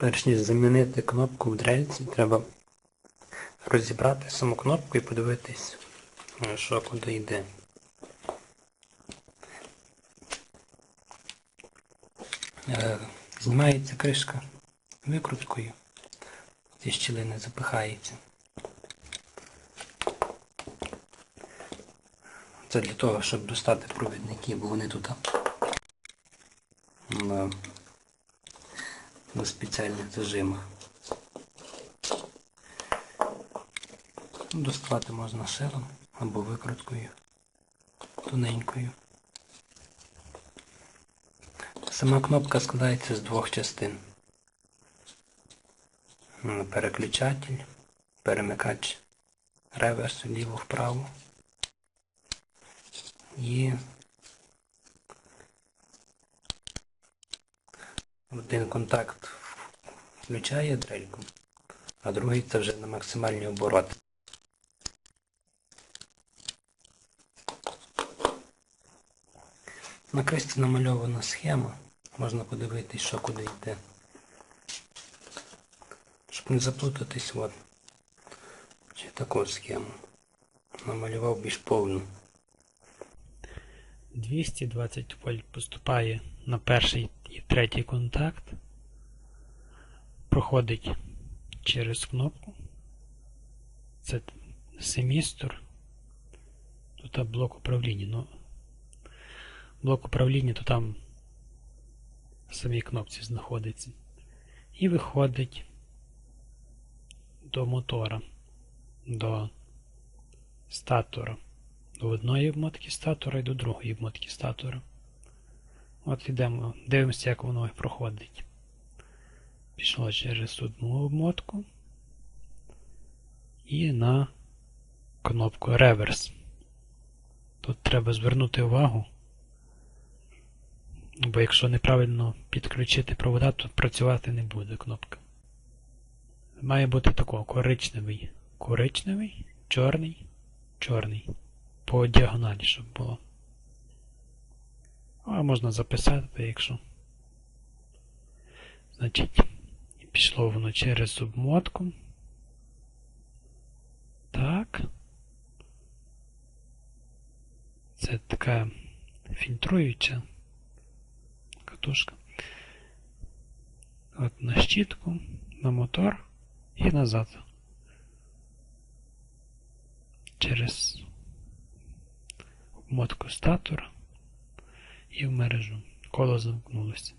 Перш ніж замінити кнопку в дрельці, треба розібрати саму кнопку і подивитись, е, що куди йде. Е, Знімається кришка викруткою, ці щілини запихаються. Це для того, щоб достати провідники, бо вони тут на, спеціальних зажимах. Доставати можна шилом або викруткою тоненькою. Сама кнопка складається з двох частин. Переключатель, перемикач реверсу ліво-вправо. І один контакт включає дрельку, а другий це вже на максимальні обороти. На кресті намальована схема, можна подивитись, що куди йде. Щоб не заплутатись, от. Чи таку схему. Намалював більш повну. 220 вольт поступає на перший і третій контакт, проходить через кнопку. Це семістр. Тут блок управління. Ну, блок управління то там в самій кнопці знаходиться. І виходить до мотора, до статора до одної обмотки статора і до другої обмотки статора. От йдемо, дивимося, як воно проходить. Пішло через одну обмотку і на кнопку реверс. Тут треба звернути увагу, бо якщо неправильно підключити провода, то працювати не буде кнопка. Має бути такого коричневий, коричневий, чорний, чорний по діагоналі, щоб було. А можна записати, якщо. Значить, пішло воно через обмотку. Так. Це така фільтруюча катушка. От на щітку, на мотор і назад. Через обмотку статора і в мережу. Коло замкнулося.